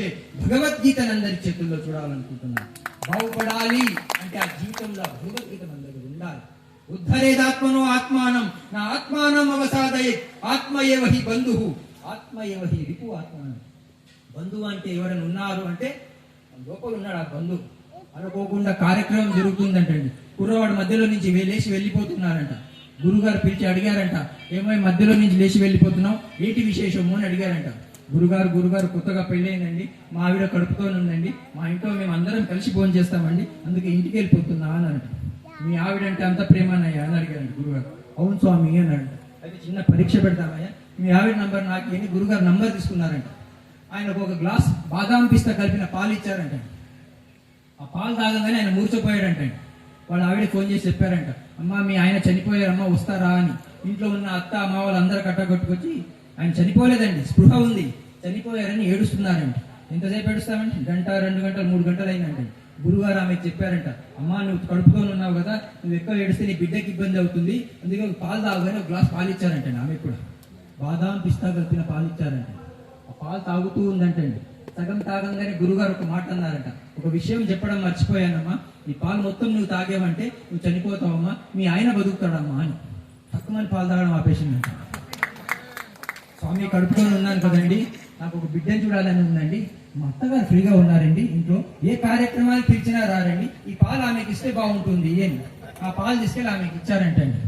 భగవద్గీతను అందరి చేతుల్లో చూడాలనుకుంటున్నాను బాగుపడాలి అంటే ఆ జీవితంలో భగవద్గీత మన ఉండాలి. ఉద్ధరేదాత్మను ఆత్మానం నా ఆత్మానం అవసాదయే ఆత్మ హి బంధువు ఆత్మ హి రిపు ఆత్మానం. బంధువు అంటే ఎవరైనా ఉన్నారు అంటే లోపల ఉన్నాడు ఆ బంధువు. అనుకోకుండా కార్యక్రమం జరుగుతుందంటండి. కుర్రవాడు మధ్యలో నుంచి లేచి వెళ్ళిపోతున్నారంట. గురుగారు పిలిచి అడిగారంట ఏమై మధ్యలో నుంచి లేచి వెళ్ళిపోతున్నావు? ఏంటి విశేషము? అని అడిగారంట. గురుగారు గురుగారు కొత్తగా పెళ్ళైందండి. మా ఆవిడ కడుపుతోనుందండి మా ఇంట్లో మేము అందరం కలిసి ఫోన్ చేస్తామండి. అందుకే ఇంటికి వెళ్ళిపోతున్నా అని అంట మీ ఆవిడ అంటే అంత ప్రేమనయ్యా అని అడిగారంట గురుగారు. అవును స్వామి అన్నాడు. అయితే చిన్న పరీక్ష పెడతామయ్యా. మీ ఆవిడ నంబర్ నాకు ఏంటి గురుగారు నంబర్ తీసుకున్నారంట. ఆయనకు ఒక గ్లాస్ బాదాం పిస్తా కలిపిన పాలు ఇచ్చారంట. ఆ పాలు తాగంగానే ఆయన మూర్చపోయాడంట వాళ్ళ ఆవిడ ఫోన్ చేసి చెప్పారంట. అమ్మా మీ ఆయన చనిపోయారమ్మా వస్తారా అని. ఇంట్లో ఉన్న అత్త అమ్మ వాళ్ళందరూ కట్టగొట్టుకొచ్చి ఆయన చనిపోలేదండి. స్పృహ ఉంది. చనిపోయారని ఏడుస్తున్నారంట. ఎంతసేపు ఏడుస్తామండి గంట రెండు గంటలు మూడు గంటలు అయిందంట. గురుగారు ఆమెకు చెప్పారంట అమ్మా నువ్వు కడుపుతో ఉన్నావు కదా నువ్వు ఎక్కువ ఏడిస్తే నీ బిడ్డకి ఇబ్బంది అవుతుంది. అందుకే ఒక పాలు తాగగానే ఒక గ్లాస్ పాలు ఇచ్చారంట ఆమె కూడా. బాదాం పిస్తా కలిపిన పాలు ఇచ్చారంట. ఆ పాలు తాగుతూ ఉందంటండి. సగం తాగంగానే గురుగారు ఒక మాట అన్నారంట. ఒక విషయం చెప్పడం మర్చిపోయానమ్మా. ఈ పాలు మొత్తం నువ్వు తాగేవంటే నువ్వు చనిపోతావమ్మా. మీ ఆయన బతుకుతాడమ్మా అని. తక్కువ పాలు తాగడం ఆపేసిందంట. స్వామి కడుపుతో ఉన్నాను కదండి. నాకు ఒక బిడ్డను చూడాలని ఉందండి. మా అత్తగారు ఫ్రీగా ఉన్నారండి ఇంట్లో. ఏ కార్యక్రమాలు పిలిచినా రారండి. ఈ పాలు ఆమెకి ఇస్తే బాగుంటుంది అని. ఆ పాలు తీసుకెళ్ళి ఆమెకి ఇచ్చారంటండి.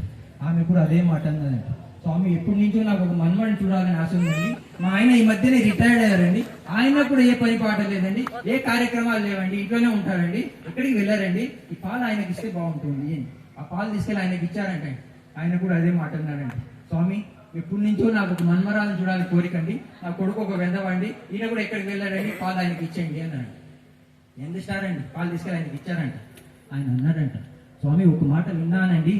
ఆమె కూడా అదే మాట అన్నదండి స్వామి ఎప్పటి నుంచో నాకు ఒక మన్మని చూడాలని ఆశ ఉందండి. మా ఆయన ఈ మధ్యనే రిటైర్డ్ అయ్యారండి. ఆయన కూడా ఏ పని పాట లేదండి. ఏ కార్యక్రమాలు లేవండి. ఇంట్లోనే ఉంటారండి. ఎక్కడికి వెళ్ళారండి? ఈ పాలు ఆయనకి ఇస్తే బాగుంటుంది అని. ఆ పాలు తీసుకెళ్ళి ఆయనకి ఇచ్చారంటండి. ఆయన కూడా అదే మాట అన్నారండి స్వామి ఎప్పటి నుంచో నాకు ఒక మన్మరాలను చూడాలని కోరికండి నా కొడుకు ఒక వెదవండి ఈయన కూడా ఎక్కడికి వెళ్ళాడండి? పాలు ఆయనకి ఇచ్చేయండి అన్నాడు. ఎందుకు ఇస్తారండి? పాలు తీసుకెళ్ళి ఆయనకి ఇచ్చారంట. ఆయన అన్నాడంట స్వామి ఒక మాట విన్నానండి.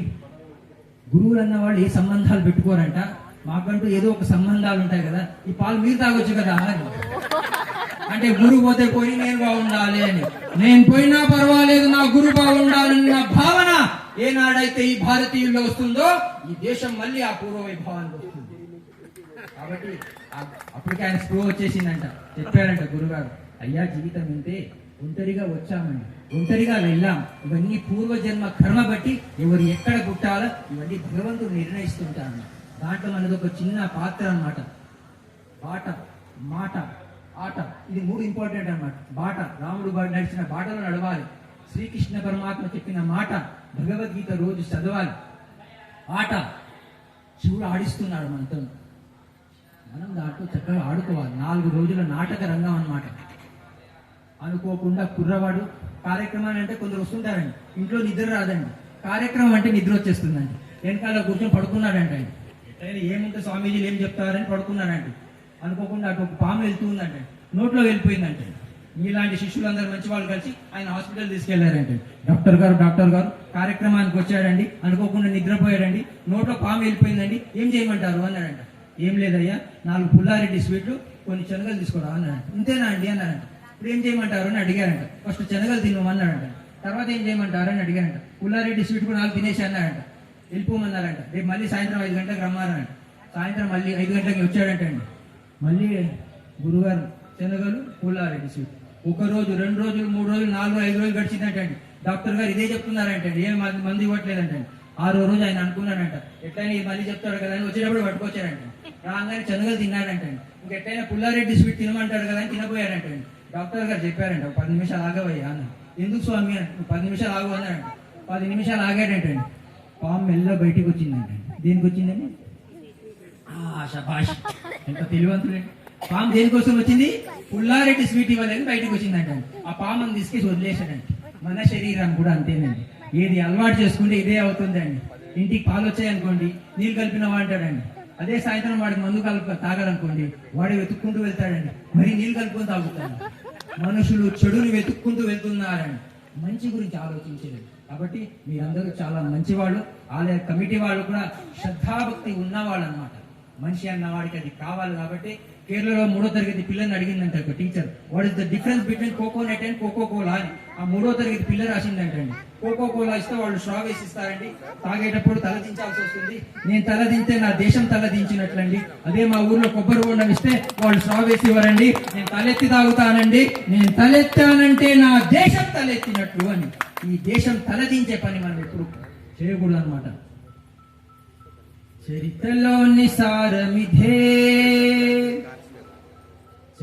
గురువులు అన్నవాళ్ళు ఏ సంబంధాలు పెట్టుకోరంట? మాకంటూ ఏదో ఒక సంబంధాలు ఉంటాయి కదా. ఈ పాలు మీరు తాగొచ్చు కదా అని అంటే గురువు పోతే పోయి నేను బాగుండాలి అని. నేను పోయినా పర్వాలేదు నా గురువు బాగుండాలని నా భావన ఏనాడైతే ఈ భారతీయుల్లో వస్తుందో ఈ దేశం మళ్ళీ ఆ పూర్వ వైభవానికి వస్తుంది. కాబట్టి అప్పటికి ఆయన స్ప్రో వచ్చేసిందంట. చెప్పారంట గురుగారు అయ్యా జీవితం ఉంటే ఒంటరిగా వచ్చామండి. ఒంటరిగా వెళ్ళాం. ఇవన్నీ పూర్వజన్మ కర్మ బట్టి ఎవరు ఎక్కడ పుట్టాలో ఇవన్నీ భగవంతుడు నిర్ణయిస్తుంటారు దాంట్లో మనది ఒక చిన్న పాత్ర అన్నమాట. బాట మాట ఆట. ఇది మూడు ఇంపార్టెంట్ అన్నమాట. బాట రాముడు నడిచిన బాటలో నడవాలి. శ్రీకృష్ణ పరమాత్మ చెప్పిన మాట భగవద్గీత రోజు చదవాలి. ఆట. శివుడు ఆడిస్తున్నాడు మనతో. మనం దాంట్లో చక్కగా ఆడుకోవాలి. నాలుగు రోజుల నాటక రంగం అన్నమాట. అనుకోకుండా కుర్రవాడు కార్యక్రమాలు అంటే కొందరు వస్తుంటారండి. ఇంట్లో నిద్ర రాదండి. కార్యక్రమం అంటే నిద్ర వచ్చేస్తుందండి. వెనకాల కూర్చొని పడుకున్నాడంట ఆయన. ఎట్లయినా ఏముంటే స్వామీజీలు ఏం చెప్తారని పడుకున్నాడండి అనుకోకుండా అటు ఒక పాము వెళ్తుందంటే నోట్లో వెళ్ళిపోయిందంటే. మీలాంటి శిష్యులందరూ మంచి వాళ్ళు కలిసి ఆయన హాస్పిటల్ తీసుకెళ్ళారంటే. డాక్టర్ గారు డాక్టర్ గారు కార్యక్రమానికి వచ్చాడండి. అనుకోకుండా నిద్రపోయాడండి. నోట్లో పాము వెళ్ళిపోయిందండి. ఏం చేయమంటారు? అన్నాడంట. ఏం లేదయ్యా నాలుగు పుల్లారెడ్డి స్వీట్లు కొన్ని శనగలు తీసుకోరా అన్నాడు ఇంతేనా అండి? అన్నాడంట. ఇప్పుడు ఏం చేయమంటారు? అని అడిగారంట. ఫస్ట్ శనగలు తినమన్నాడంట. తర్వాత ఏం చేయమంటారు? అని అడిగారంట. పుల్లారెడ్డి స్వీట్ కూడా నాలుగు తినేసి అన్నాడంట. వెళ్ళిపోమన్నారంట. రేపు మళ్ళీ సాయంత్రం ఐదు గంటలకు రమ్మారంట. సాయంత్రం మళ్ళీ ఐదు గంటలకి వచ్చాడంటండి. మళ్ళీ గురుగారు శనగలు పుల్లారెడ్డి స్వీట్ ఒక రోజు రెండు రోజులు మూడు రోజులు నాలుగు ఐదు రోజులు గడిచిందంటండి. డాక్టర్ గారు ఇదే చెప్తున్నారంటండి. ఏం మంది మంది ఇవ్వట్లేదంటండి. ఆరో రోజు ఆయన అనుకున్నాడంట. ఎట్లయినా మళ్ళీ చెప్తాడు కదా అని వచ్చేటప్పుడు పట్టుకొచ్చాడంట. రాగానే శనగలు తిన్నాడంటండి. ఇంకెట్లయినా పుల్లారెడ్డి స్వీట్ తినమంటాడు కదా అని తినపోయాడంటండి డాక్టర్ గారు చెప్పారంట "ఒక పది నిమిషాలు ఆగవయ్యా అన్న ఎందుకు స్వామి? అని పది నిమిషాలు ఆగు అన్నాడంట పది నిమిషాలు ఆగాడంటండి. పాము మెల్ల బయటికి వచ్చిందంట దేనికి వచ్చిందండి? ఆ, శభాష్ ఎంత తెలివంతులే పాము దేనికోసం వచ్చింది? పుల్లారెడ్డి స్వీట్ ఇవ్వలేదు బయటకు వచ్చిందంట. ఆ పాముని తీసుకేసి వదిలేసాడండి మన శరీరం కూడా అంతేనండి. ఏది అలవాటు చేసుకుంటే ఇదే అవుతుందండి. ఇంటికి పాలు వచ్చాయనుకోండి నీళ్ళు కలిపిన అంటాడండి. అదే సాయంత్రం వాడికి మందు కలుపు తాగాలనుకోండి వాడు వెతుక్కుంటూ వెళ్తాడండి. మరి నీళ్ళు కలుపుకొని తాగుతాడు. మనుషులు చెడుని వెతుక్కుంటూ వెళ్తున్నారండి. మంచి గురించి ఆలోచించలేదు. కాబట్టి మీరందరూ చాలా మంచివాళ్ళు ఆలయ కమిటీ వాళ్ళు కూడా శ్రద్ధాభక్తి ఉన్నవాళ్ళు అనమాట మనిషి అన్న వాడికి అది కావాలి కాబట్టి కేరళలో మూడో తరగతి పిల్లని అడిగిందంట ఒక teacher what is the difference between coconut and coca cola అని. ఆ మూడో తరగతి పిల్ల రాసిందంటండి. కోకో కోలా ఇస్తే వాళ్ళు స్ట్రా వేసి ఇస్తారండి తాగేటప్పుడు తలదించాల్సి వస్తుంది. నేను తల దింటే నా దేశం తలదించినట్లండి అదే మా ఊర్లో కొబ్బరి బొండం ఇస్తే వాళ్ళు స్ట్రా వేసి ఇవ్వరండి నేను తలెత్తి తాగుతానండి. నేను తలెత్తానంటే నా దేశం తలెత్తినట్లు అని. ఈ దేశం తలదించే పని మనం ఎప్పుడు చేయకూడదు అనమాట చరిత్రలోని సారమిధే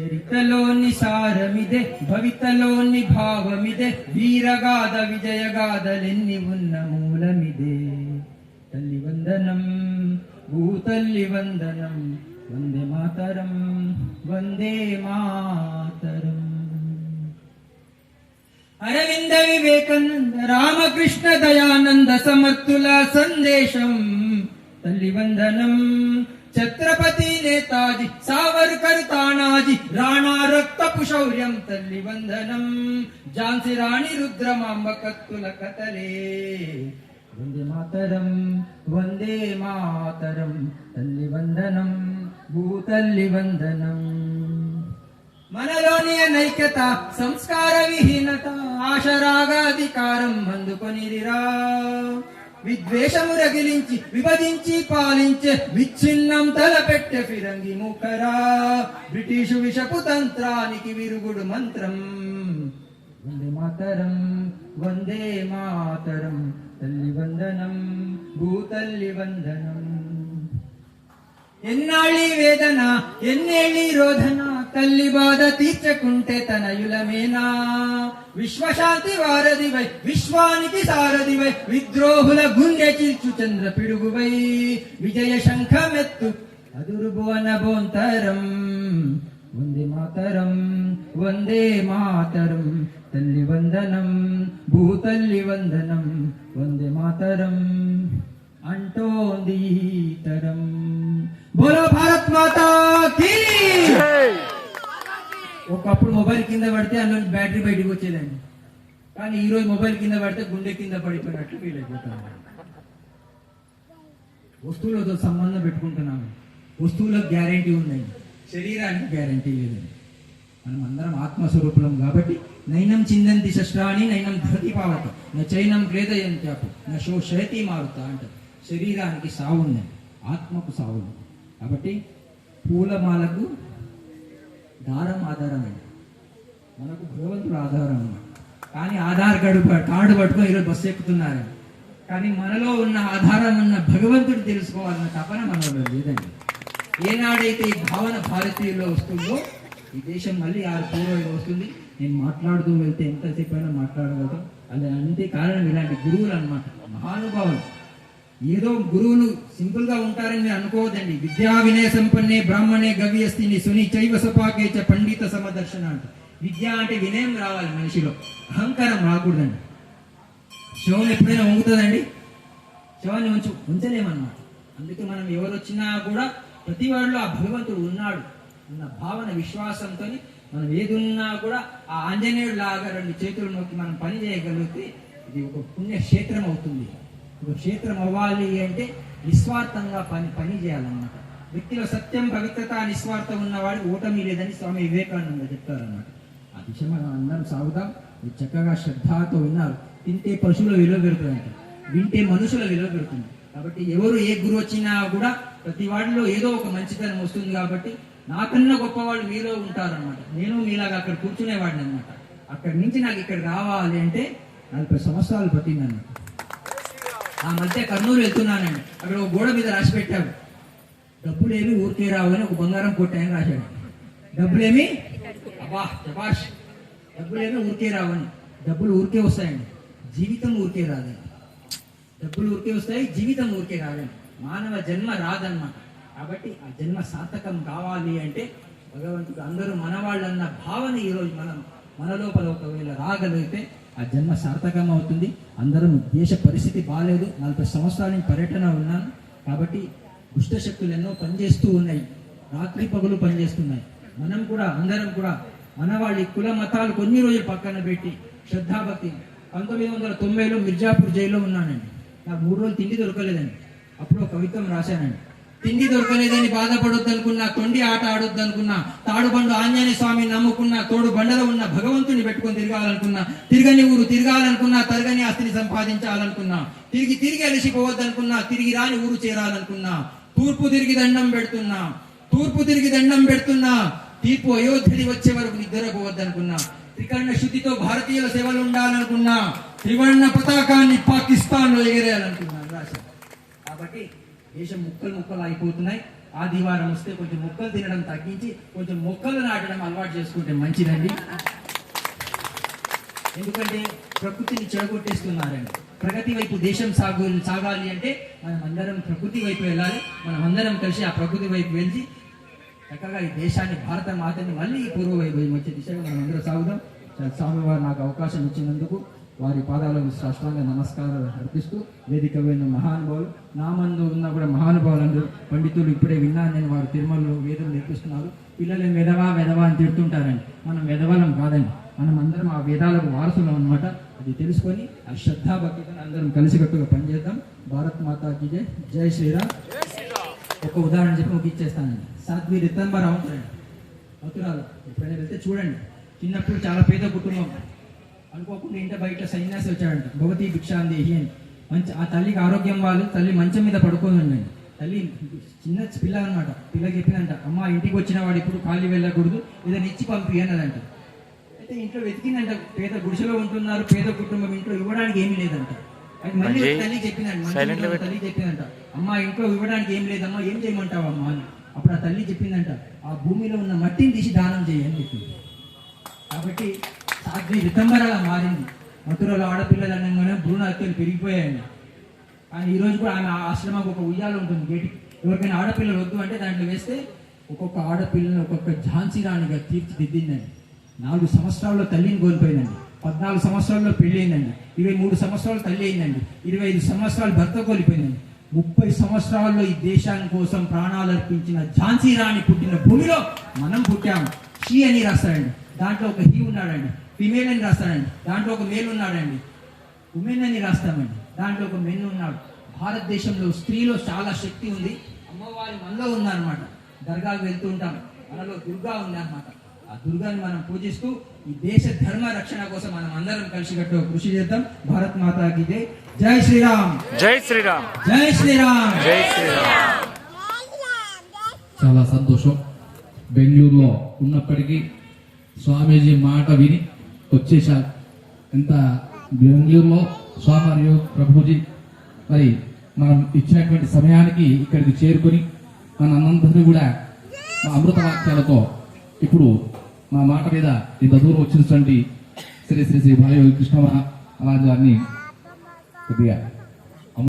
చరితలోని సారమిదే భవితలోని భావమిదే వీరగాథ విజయగాథలెన్ని ఉన్న మూలమిదే. తల్లి వందనం భూతల్లి వందనం వందే మాతరం వందే మాతరం. అరవింద వివేకానంద రామకృష్ణ దయానంద సమర్థుల సందేశం తల్లి వందనం ఛత్రపతి నేతాజీ సావర్కర్ తానాజీ రాణా రక్తపు శౌర్యం తల్లి వందనం. ఝాన్సీ రాణి రుద్రమాంబ కత్తుల కథలే. వందే మాతరం వందే మాతరం తల్లి వందనం భూతల్లి వందనం. మనలోని నైక్యత సంస్కార విహీనత ఆశరాగాధికారం అందుకొనిరిరా విద్వేషము రగిలించి విభజించి పాలించే విచ్ఛిన్నం తలపెట్టె ఫిరంగి ముఖరా బ్రిటిషు విషపు తంత్రానికి విరుగుడు మంత్రం. వందే మాతరం వందే మాతరం తల్లి వందనం భూతల్లి వందనం. ఎన్నాళ్ళి వేదన ఎన్నేళ్ళి రోధన? తల్లి బాధ తీర్చకుంటే తనయులమేనా? విశ్వశాంతి వారధివై విశ్వానికి సారధివై విద్రోహుల గుండె చీల్చు చంద్ర పిడుగువై విజయ శంఖమెత్తు అదురు భువన బోంతరం వందే మాతరం వందే మాతరం. తల్లి వందనం భూతల్లి వందనం వందే మాతరం. అంటోంది తరం. బోలో భారత్ మాతా కీ! ఒకప్పుడు మొబైల్ కింద పడితే అందులో బ్యాటరీ బయటకు వచ్చేదండి. కానీ ఈ రోజు మొబైల్ కింద పడితే గుండె కింద పడిపోయినట్లు ఫీల్ అయిపోతాను వస్తువులతో సంబంధం పెట్టుకుంటున్నాము వస్తువులకు గ్యారంటీ ఉందండి శరీరానికి గ్యారంటీ లేదండి మనం అందరం ఆత్మస్వరూపులం కాబట్టి నైనం చిందంతి శస్త్రాన్ని నైనం ధృతి పావత. నా చైనం క్రేదయం చాపు నా శో శయతి మారుతా అంటారు. శరీరానికి సావు ఉందండి ఆత్మకు సావు ఉంది. కాబట్టి పూలమాలకు దారం ఆధారం అండి మనకు భగవంతుడు ఆధారం అన్నమాట కానీ ఆధార్ కార్డు కార్డు పట్టుకొని ఈరోజు బస్సు ఎక్కుతున్నారు. కానీ మనలో ఉన్న ఆధారం ఉన్న భగవంతుడు తెలుసుకోవాలన్న తపన మనలో లేదండి. ఏనాడైతే ఈ భావన భారతీయుల్లో వస్తుందో ఈ దేశం మళ్ళీ ఆరు పూర్వంలో వస్తుంది. నేను మాట్లాడుతూ వెళ్తే ఎంతసేపు అయినా మాట్లాడగలుగుతాం అది అంతే కారణం ఇలాంటి గురువులు అన్నమాట. మహానుభావులు. ఏదో గురువులు సింపుల్గా ఉంటారని అనుకోవద్దండి. విద్యా వినయ సంపన్నే బ్రాహ్మణే గవ్యస్తిని సుని చైవ సపాకే పండిత సమదర్శన అంట విద్య అంటే వినయం రావాలి మనిషిలో. అహంకారం రాకూడదండి. శవం ఎప్పుడైనా వంగుతుందండి? శవాన్ని ఉంచు ఉంచలేమన్నమాట. అందుకే మనం ఎవరు వచ్చినా కూడా ప్రతి వాడిలో ఆ భగవంతుడు ఉన్నాడు అన్న భావన విశ్వాసంతో మనం ఏదున్నా కూడా ఆ ఆంజనేయుడు లాగా రెండు చేతులు నొక్కి మనం పని చేయగలిగితే ఇది ఒక పుణ్యక్షేత్రం అవుతుంది. క్షేత్రం అవ్వాలి అంటే నిస్వార్థంగా పని పని చేయాలన్నమాట. వ్యక్తిలో సత్యం పవిత్రత నిస్వార్థం ఉన్నవాడు ఓటమి లేదని స్వామి వివేకానంద చెప్తారన్నమాట. ఆ దిశ మనం అందరం సాగుదాం చక్కగా శ్రద్ధతో విన్నారు. తింటే పశువుల విలువ పెడుతుంది వింటే మనుషుల విలువ పెడుతుంది కాబట్టి ఎవరు ఏ గురువు వచ్చినా కూడా ప్రతి వాడిలో ఏదో ఒక మంచితనం వస్తుంది కాబట్టి నాకన్నా గొప్పవాళ్ళు మీలో ఉంటారన్నమాట. నేను మీలాగా అక్కడ కూర్చునేవాడిని అనమాట అక్కడి నుంచి నాకు ఇక్కడ రావాలి అంటే నలభై సంవత్సరాలు పట్టిందన్నమాట. ఆ మధ్య కర్నూలు వెళ్తున్నానండి. అక్కడ ఒక గోడ మీద రాసి పెట్టాడు డబ్బులేమి ఊరికే రావు అని ఒక బంగారం కొట్టాయని రాశాడు. డబ్బులేమి? అబ్బా శబాష్ డబ్బులేమి ఊరికే రావని డబ్బులు ఊరికే వస్తాయండి. జీవితం ఊరికే రాదండి. డబ్బులు ఊరికే వస్తాయి జీవితం ఊరికే రాదండి. మానవ జన్మ రాదన్నమాట. కాబట్టి ఆ జన్మ సార్థకం కావాలి అంటే భగవంతుడు అందరూ మనవాళ్ళన్న భావన ఈరోజు మనం మన లోపల ఒకవేళ రాగలిగితే ఆ జన్మ సార్థకం అవుతుంది. అందరం దేశ పరిస్థితి బాగాలేదు నలభై సంవత్సరాల నుంచి పర్యటన ఉన్నాను కాబట్టి దుష్టశక్తులు ఎన్నో పనిచేస్తూ ఉన్నాయి. రాత్రి పగులు పనిచేస్తున్నాయి. మనం కూడా అందరం కూడా మన వాళ్ళ కుల మతాలు కొన్ని రోజులు పక్కన పెట్టి శ్రద్ధాభక్తి. పంతొమ్మిది వందల తొంభైలో మిర్జాపూర్ జైల్లో ఉన్నానండి. నాకు మూడు రోజులు తిండి దొరకలేదండి. అప్పుడు కవిత్వం రాశానండి. తిండి దొరకలేదని బాధపడొద్దు అనుకున్నా తొండి ఆట ఆడొద్దు అనుకున్నా తాడుబండు ఆంజనేయ స్వామిని నమ్ముకున్నా తోడు బండలో ఉన్న భగవంతుని పెట్టుకొని తిరగాలనుకున్నా తిరగని ఊరు తిరగాలనుకున్నా తరగని ఆస్తిని సంపాదించాలనుకున్నా తిరిగి తిరిగి అలసిపోవద్దనుకున్నా తిరిగి రాని ఊరు చేరాలనుకున్నా తూర్పు తిరిగి దండం పెడుతున్నా తూర్పు తిరిగి దండం పెడుతున్నా తీర్పు అయోధ్యది వచ్చే వరకు నిద్రపోవద్దనుకున్నా త్రికర్ణ శుద్ధితో భారతీయుల సేవలు ఉండాలనుకున్నా త్రివర్ణ పతాకాన్ని పాకిస్తాన్లో రాశారు కాబట్టి దేశం ముక్కలు ముక్కలు అయిపోతున్నాయి ఆదివారం వస్తే కొంచెం మొక్కలు తినడం తగ్గించి కొంచెం మొక్కలు నాటడం అలవాటు చేసుకుంటే మంచిదండి. ఎందుకంటే ప్రకృతిని చెడగొట్టేస్తున్నారండి. ప్రగతి వైపు దేశం సాగు సాగాలి అంటే మనం అందరం ప్రకృతి వైపు వెళ్ళాలి. మనం అందరం కలిసి ఆ ప్రకృతి వైపు వెళ్ళి చక్కగా ఈ దేశాన్ని భారత మాతని మళ్ళీ పూర్వ వైపు వచ్చే దిశగా మనం అందరూ సాగుదాం. స్వామివారు నాకు అవకాశం ఇచ్చినందుకు వారి పాదాలకు సాష్టాంగ నమస్కారాలు అర్పిస్తూ వేదిక పోయిన మహానుభావులు. నా మందు ఉన్న కూడా మహానుభావులందరూ పండితులు ఇప్పుడే విన్నాను నేను వారు తిరుమలలో వేదం నేర్పిస్తున్నారు. పిల్లలు వెదవా వెదవా అని తిడుతుంటారండి. మనం వెదవలం కాదండి. మనం అందరం ఆ వేదాలకు వారసులం అనమాట అది తెలుసుకొని ఆ శ్రద్ధాభక్తితో అందరం కలిసికట్టుగా పనిచేద్దాం. భారత్ మాతాకి జై. జై శ్రీరామ్. ఒక ఉదాహరణ చెప్పి ఒక ఇచ్చేస్తానండి. సాత్వి రితంబరావు ఉంటారండి మథురాలో ఎప్పుడైనా వెళ్తే చూడండి. చిన్నప్పుడు చాలా పేద కుటుంబం. అనుకోకుండా ఇంట బయట సన్యాసి వచ్చాడంట. భగవతి భిక్షాందేహి అని. మంచి ఆ తల్లికి ఆరోగ్యం వాళ్ళు తల్లి మంచం మీద పడుకొని ఉండండి. తల్లి చిన్న పిల్ల అనమాట పిల్లకి చెప్పిందంట అమ్మ ఇంటికి వచ్చిన వాడు ఇప్పుడు ఖాళీ వెళ్ళకూడదు ఏదైనా ఇచ్చి పంపి అన్నదంట. అయితే ఇంట్లో వెతికిందంట పేద గుడిసెలో ఉంటున్నారు పేద కుటుంబం ఇంట్లో ఇవ్వడానికి ఏమీ లేదంట. అది మళ్ళీ తల్లి చెప్పిందంట. తల్లి చెప్పిందంట అమ్మ ఇంట్లో ఇవ్వడానికి ఏం లేదమ్మా ఏం చేయమంటావు అమ్మా అని. అప్పుడు ఆ తల్లి చెప్పిందంట ఆ భూమిలో ఉన్న మట్టిని తీసి దానం చేయని చెప్పింది. కాబట్టి అగ్ని వితంబరలా మారింది. మథురలో ఆడపిల్లలు అనగానే భ్రూణ హత్యలు పెరిగిపోయాయండి. కానీ ఈరోజు కూడా ఆమె ఆ ఒక ఉయ్యాల ఉంటుంది. గేటి ఎవరికైనా ఆడపిల్లలు వద్దు అంటే దాంట్లో వేస్తే ఒక్కొక్క ఆడపిల్లని ఒక్కొక్క ఝాన్సీ రాణిగా తీర్చిదిద్దిందండి. నాలుగు సంవత్సరాల్లో తల్లిని కోల్పోయిందండి. పద్నాలుగు సంవత్సరాల్లో పెళ్ళి అయిందండి ఇరవై మూడు సంవత్సరాలు తల్లి అయిందండి. ఇరవై ఐదు సంవత్సరాలు భర్త కోల్పోయిందండి. ముప్పై సంవత్సరాల్లో ఈ దేశాని కోసం ప్రాణాలు అర్పించిన ఝాన్సీ రాణి పుట్టిన భూమిలో మనం పుట్టాము. షీ అని రాస్తాడండి. దాంట్లో ఒక హీ ఉన్నాడండి. ఫిమేల్ అని రాస్తాడండి. దాంట్లో ఒక మేల్ ఉన్నాడండి. ఉమెన్ అని రాస్తామండి. దాంట్లో ఒక మెన్ ఉన్నాడు. భారతదేశంలో స్త్రీలో చాలా శక్తి ఉంది. అమ్మవారి మనలో ఉందన్నమాట దర్గాకు వెళ్తూ ఉంటాం. మనలో దుర్గా ఉంది అన్నమాట ఆ దుర్గాని మనం పూజిస్తూ ఈ దేశ ధర్మ రక్షణ కోసం మనం అందరం కలిసికట్టు కృషి చేద్దాం. భారత్ మాతాకి జై. జై శ్రీరామ్. జై శ్రీరామ్. జై శ్రీరామ్. జై శ్రీరామ్. చాలా సంతోషం. బెంగళూరులో ఉన్నప్పటికీ స్వామీజీ మాట విని వచ్చేశారు ఎంత బెంగళూరులో స్వామి మరియు ప్రభుజీ మరి మనం ఇచ్చినటువంటి సమయానికి ఇక్కడికి చేరుకొని మన అందరినీ కూడా మా అమృత వాక్యాలతో ఇప్పుడు మా మాట మీద ఇంత దూరం వచ్చినటువంటి శ్రీ శ్రీ శ్రీ భార్య కృష్ణ మహారాజు గారిని కొద్దిగా